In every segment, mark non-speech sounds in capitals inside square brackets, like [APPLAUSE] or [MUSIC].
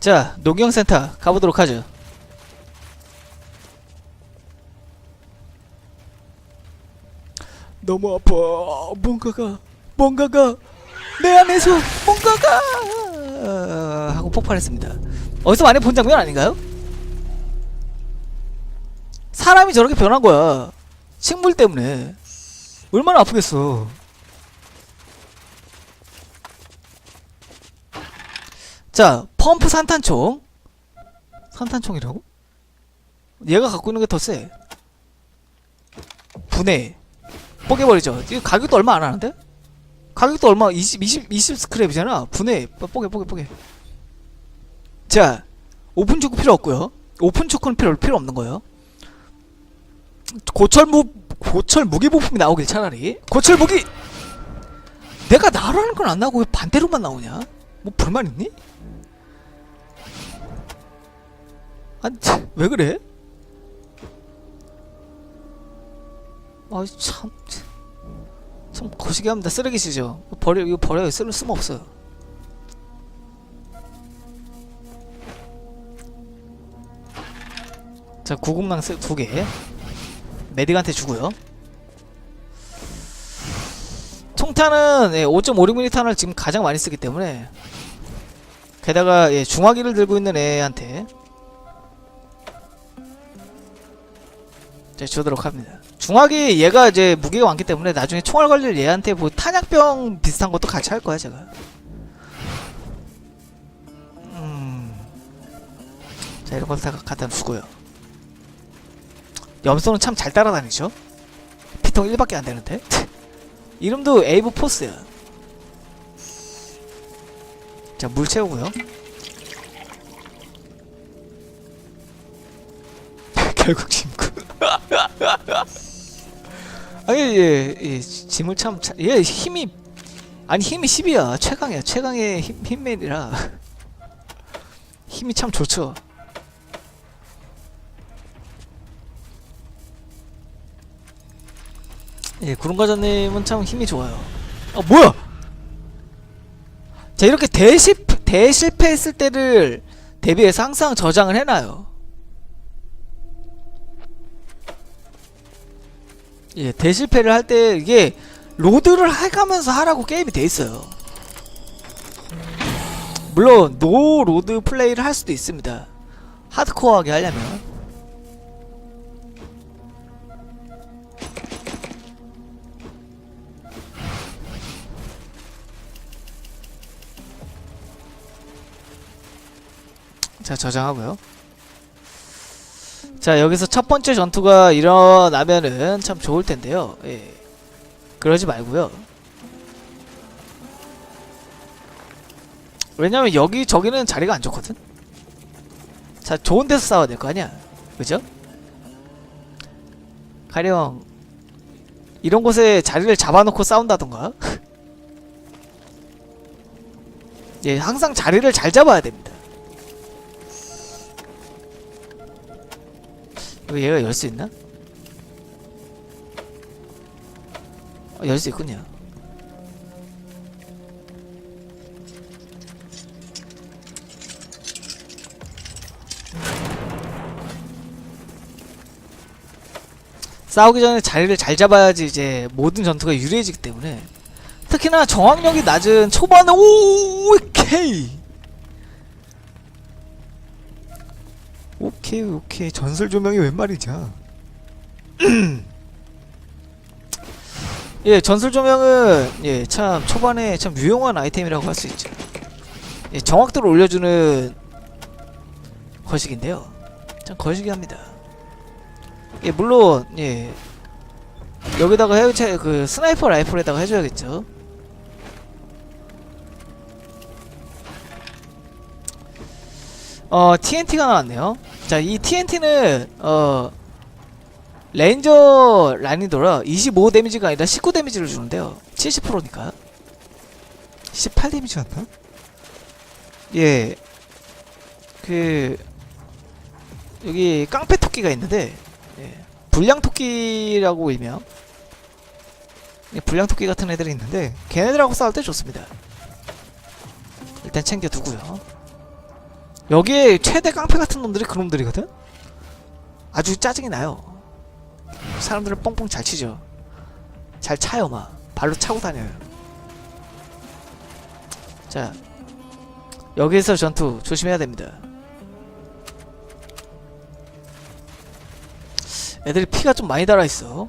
자, 농경센터 가보도록 하죠. 너무 아파. 뭔가가, 뭔가가 내 안에서 뭔가가 어, 하고 폭발했습니다. 어디서 많이 본 장면 아닌가요? 사람이 저렇게 변한 거야. 식물 때문에. 얼마나 아프겠어. 자, 펌프 산탄총. 산탄총이라고? 얘가 갖고 있는 게 더 세. 분해. 뽀개버리죠. 이거 가격도 얼마 안 하는데? 가격도 얼마? 20, 20, 20 스크랩이잖아. 분해. 뽀개, 뽀개, 뽀개. 자, 오픈 초크 필요 없고요. 오픈 초크는 필요, 필요 없는 거예요. 고철 무, 고철 무기 부품이 나오길 차라리. 고철 무기! 내가 나라는 건 안 나오고 왜 반대로만 나오냐? 뭐 불만 있니? 아니 참, 왜 그래? 아이 참, 참 거시기 합니다. 쓰레기시죠? 버려 이거 버려요. 쓸 쓸모 없어요. 자 구급망 쓰- 두 개. 메딕한테 주고요. 총탄은 예, 5.56mm 탄을 지금 가장 많이 쓰기 때문에 게다가 예, 중화기를 들고 있는 애한테 자, 주도록 합니다. 중화기 얘가 이제 무게가 많기 때문에 나중에 총알 걸릴 얘한테 뭐 탄약병 비슷한 것도 같이 할 거야 제가. 음. 자 이런 것도 다 갖다 주고요. 염소는 참 잘 따라다니죠. 피통 1밖에 안 되는데. [LAUGHS] 이름도 에이브 포스야. 자 물 채우고요. [LAUGHS] 결국 짐구. [LAUGHS] 아니 예, 예 짐을 참, 차- 얘 힘이 아니 힘이 10이야 최강이야 최강의 힘, 힘맨이라 힘이 참 좋죠. 예 구름과자님은 참 힘이 좋아요. 아 뭐야? 자 이렇게 대실 대실패했을 때를 대비해서 항상 저장을 해놔요. 예, 대실패를 할 때 이게 로드를 해가면서 하라고 게임이 돼 있어요. 물론 노 로드 플레이를 할 수도 있습니다. 하드코어하게 하려면. 자, 저장하고요. 자 여기서 첫 번째 전투가 일어나면은 참 좋을 텐데요. 예. 그러지 말고요. 왜냐면 여기 저기는 자리가 안 좋거든. 자 좋은 데서 싸워야 될 거 아니야, 그죠? 가령 이런 곳에 자리를 잡아놓고 싸운다던가. [LAUGHS] 예, 항상 자리를 잘 잡아야 됩니다. 이거 얘가 열 수 있나? 어, 열수 있군요. 싸우기 전에 자리를 잘 잡아야지 이제 모든 전투가 유리해지기 때문에 특히나 정확력이 낮은 초반에 오케이 오케이 오케이. 전설 조명이 웬 말이냐? [CLEARS THROAT] 예 전설 조명은 예 참 초반에 참 유용한 아이템이라고 할 수 있죠. 예 정확도를 올려주는 거식인데요. 참 거시기 합니다. 예 물론 예. 여기다가 해체 그 스나이퍼 라이플에다가 해줘야겠죠 어 TNT가 나왔네요. 자, 이 TNT는 어 레인저 난이도라 25 데미지가 아니라 19 데미지를 주는데요. 70%니까 18 데미지였나? 예. 그 여기 깡패 토끼가 있는데 예. 불량 토끼라고 일명 예, 불량 토끼 같은 애들이 있는데 걔네들하고 싸울 때 좋습니다. 일단 챙겨 두고요. 여기에 최대 깡패 같은 놈들이 그 놈들이거든? 아주 짜증이 나요. 사람들을 뻥뻥 잘 치죠. 잘 차요, 막. 발로 차고 다녀요. 자, 여기에서 전투 조심해야 됩니다. 애들이 피가 좀 많이 달아있어.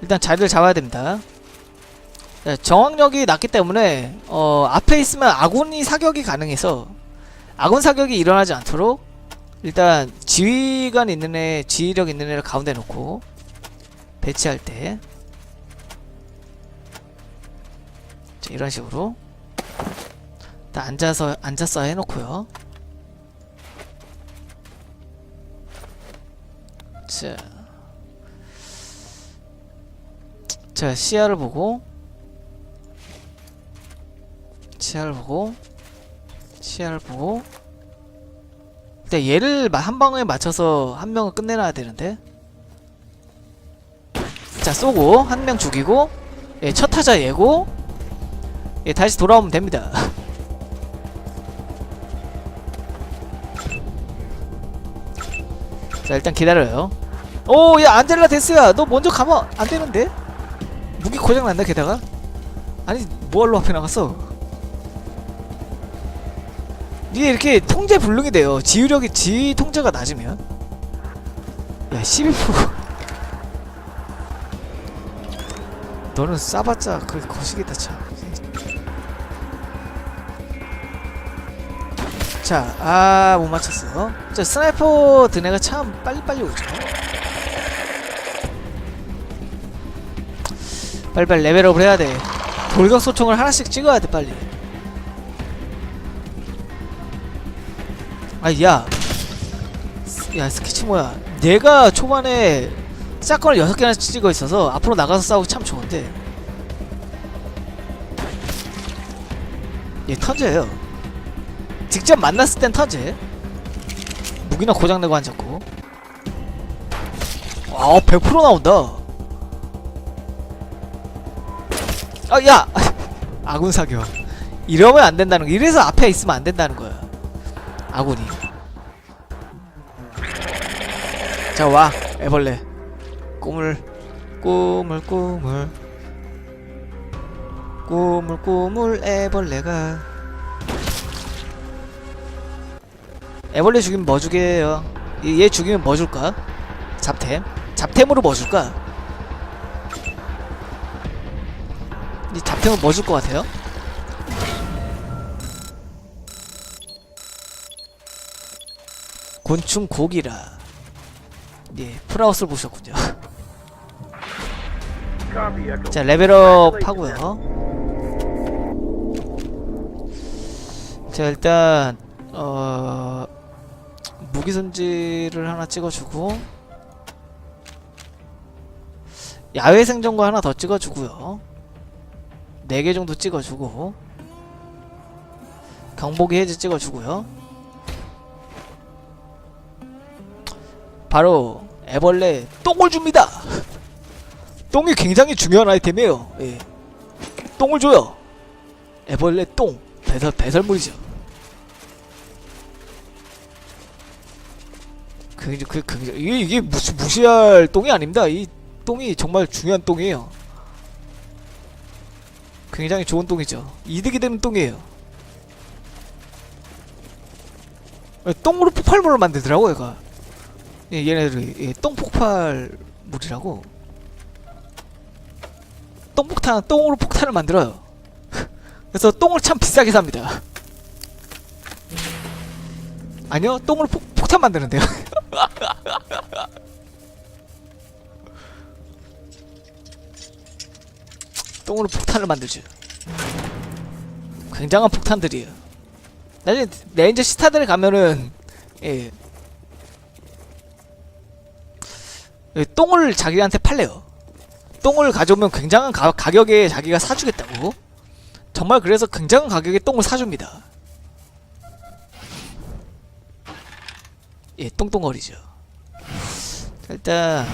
일단 자리를 잡아야 됩니다. 네, 정확력이 낮기 때문에 어, 앞에 있으면 아군이 사격이 가능해서 아군 사격이 일어나지 않도록 일단 지휘관 있는 애, 지휘력 있는 애를 가운데 놓고 배치할 때 자, 이런 식으로 딱 앉아서 앉아서 해놓고요. 자, 자 시야를 보고 시야를 보고 시야를 보고. 일단 얘를 마- 한 방에 맞춰서 한 명을 끝내놔야 되는데. 자 쏘고 한 명 죽이고 예, 첫 타자 얘고. 예, 다시 돌아오면 됩니다. [LAUGHS] 자 일단 기다려요. 오 야 안젤라 데스야 너 먼저 가면 안 되는데? 무기 고장 난다 게다가. 아니 뭐할로 앞에 나갔어 이게 이렇게 통제 불능이 돼요 지휘력이 지휘 통제가 낮으면 야 12% 너는 싸봤자 그 거시기다 참 자, 아, 못 맞췄어. 자, 스나이퍼 든 애가 참 빨리빨리 오죠. 빨리빨리 레벨업을 해야 돼. 돌격 소총을 하나씩 찍어야 돼, 빨리. 아, 야. 스- 야, 스케치 뭐야. 내가 초반에 샷건을 6개나 찍어 있어서 앞으로 나가서 싸우기 참 좋은데. 얘 턴제예요. 직접 만났을 땐 턴제. 무기나 고장내고 앉았고. 아, 100% 나온다. 아, 야! [LAUGHS] 아군 사격. 이러면 안 된다는 거. 이래서 앞에 있으면 안 된다는 거야. 아군이. 자, 와. 애벌레. 꿈을, 꿈을, 꿈을. 꿈을, 꿈을, 애벌레가. 애벌레 죽이면 뭐 주게요? 얘, 얘 죽이면 뭐 줄까? 잡템? 잡템으로 뭐 줄까? 이 잡템은 뭐 줄 것 같아요? 곤충 고기라. 예, 프라우스를 보셨군요. [LAUGHS] 자, 레벨업 하고요. 자, 일단 어 무기 손질을 하나 찍어주고 야외 생존과 하나 더 찍어주고요. 4개 정도 찍어주고 경보기 해제 찍어주고요. 바로 애벌레 똥을 줍니다. 똥이 굉장히 중요한 아이템이에요. 예. 똥을 줘요. 애벌레 똥 배설 배설물이죠. 그, 그, 그, 이게, 이게 무시, 무시할 똥이 아닙니다. 이 똥이 정말 중요한 똥이에요. 굉장히 좋은 똥이죠. 이득이 되는 똥이에요. 예, 똥으로 폭발물을 만들더라고, 얘가. 예, 얘네들이, 예, 똥 폭발물이라고. 똥폭탄, 똥으로 폭탄을 만들어요. [LAUGHS] 그래서 똥을 참 비싸게 삽니다. 아니요, 똥으로 폭, 폭탄 만드는데요. [LAUGHS] 똥으로 폭탄을 만들죠. 굉장한 폭탄들이에요. 나중에 레인저 시타들에 가면은 예. 똥을 자기한테 팔래요. 똥을 가져오면 굉장한 가, 가격에 자기가 사주겠다고. 정말 그래서 굉장한 가격에 똥을 사줍니다. 예, 똥똥거리죠. 자, 일단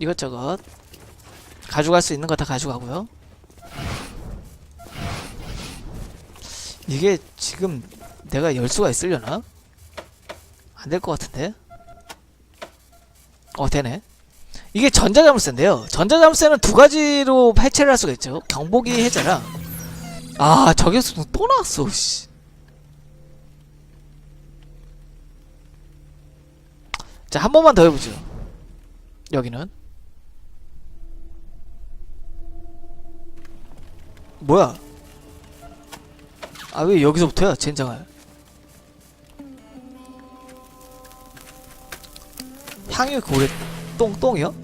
이것저것 가져갈 수 있는 거 다 가져가고요. 이게 지금 내가 열 수가 있으려나? 안 될 것 같은데? 어 되네. 이게 전자자물쇠인데요. 전자자물쇠는 두 가지로 해체를 할 수가 있죠. 경보기 해제랑. 아 저격수도 또 나왔어 씨. 자 한 번만 더 해보죠. 여기는. 뭐야? 아 왜 여기서부터야? 젠장할 향유 고래 똥똥이요?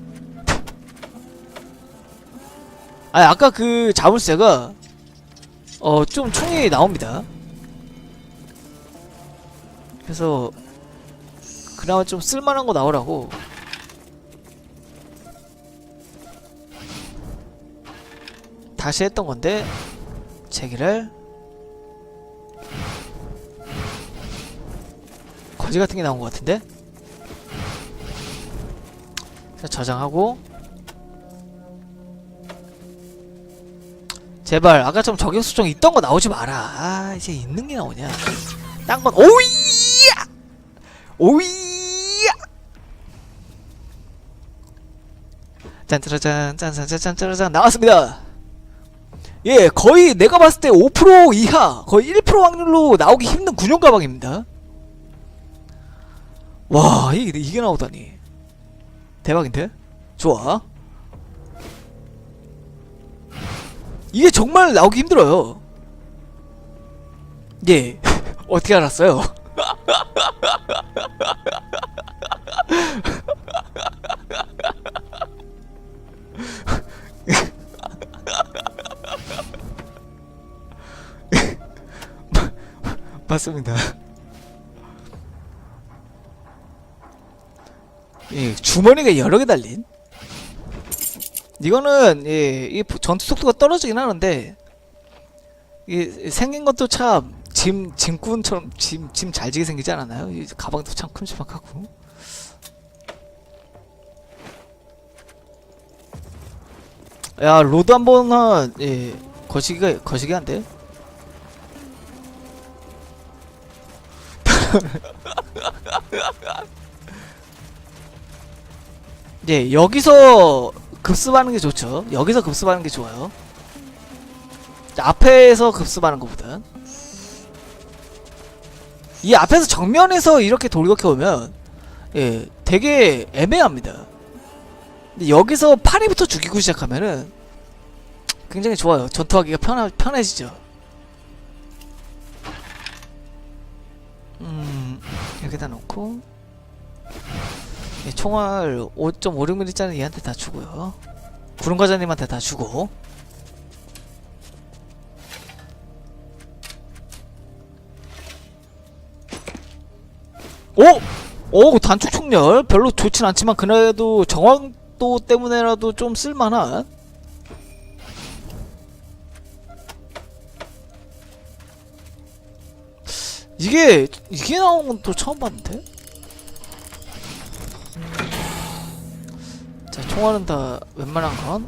아 아까 그 자물쇠가 어 좀 총이 나옵니다. 그래서 그나마 좀 쓸만한 거 나오라고. 다시 했던 건데 제기를 거지 같은 게 나온 것 같은데? 자 저장하고. 제발 아까처럼 저격 수정 있던 거 나오지 마라. 아 이제 있는 게 나오냐. 딴 건 오이야! 오이야! 짠짜라짠 짠짠짠짠 짜라짠 나왔습니다. 예 거의 내가 봤을 때 5% 이하 거의 1% 확률로 나오기 힘든 군용 가방입니다. 와 이게, 이게 나오다니 대박인데? 좋아 이게 정말 나오기 힘들어요 예 [LAUGHS] 어떻게 알았어요? [LAUGHS] 맞습니다 예, 주머니가 여러 개 달린. 이거는 예, 이 전투 속도가 떨어지긴 하는데 이 생긴 것도 참 짐 짐꾼처럼 짐 짐 잘 지게 생기지 않았나요? 이 가방도 참 큼지막하고. 야 로드 한 번은 예 거시기가 거시기 한데. [LAUGHS] 예, 여기서 급습하는 게 좋죠. 여기서 급습하는 게 좋아요. 자, 앞에서 급습하는 것보다. 이 앞에서 정면에서 이렇게 돌격해 오면, 예, 되게 애매합니다. 근데 여기서 파리부터 죽이고 시작하면은, 굉장히 좋아요. 전투하기가 편하, 편해지죠. 음, 여기다 놓고, 예, 총알 5.56mm짜리 얘한테 다 주고요. 구름과자님한테 다 주고. 오! 오, 단축 총열. 별로 좋진 않지만, 그래도 정확도 때문에라도 좀 쓸만한. 이게, 이게 나온 건 또 처음 봤는데? 자, 총알은 다 웬만한 건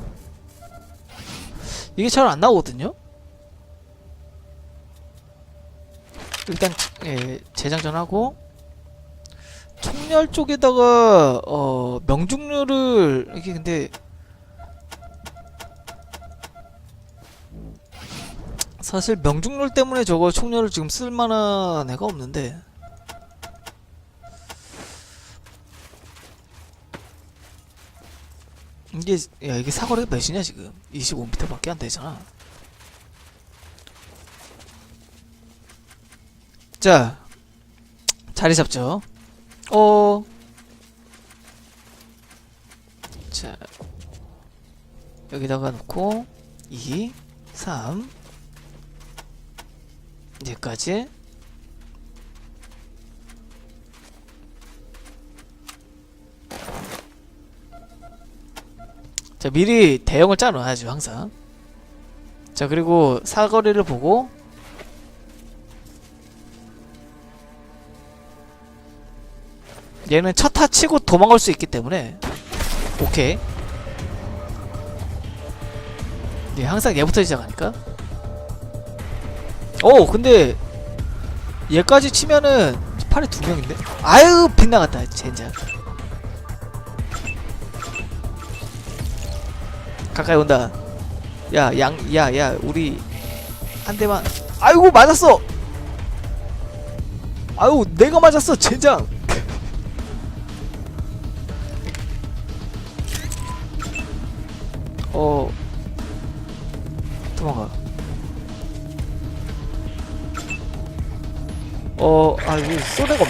이게 잘 안 나오거든요. 일단 예, 재장전하고 총열 쪽에다가 어 명중률을 이게 근데 사실 명중률 때문에 저거 총열을 지금 쓸만한 애가 없는데 이게 야 이게 사거리가 몇이냐 지금? 25m밖에 안 되잖아. 자 자리 잡죠. 어. 자 여기다가 놓고 2 3 여기까지 자 미리 대형을 짜놓아야죠 항상. 자 그리고 사거리를 보고 얘는 첫타 치고 도망갈 수 있기 때문에 오케이. 예 항상 얘부터 시작하니까. 어 근데 얘까지 치면은 팔에 두 명인데? 아유 빗나갔다 젠장 가까이 온다. 야 양 야 야 우리 한 대만. 아이고 맞았어! 아유 내가 맞았어 젠장! 어 도망가. 어, 아, 이거 쏘레가 없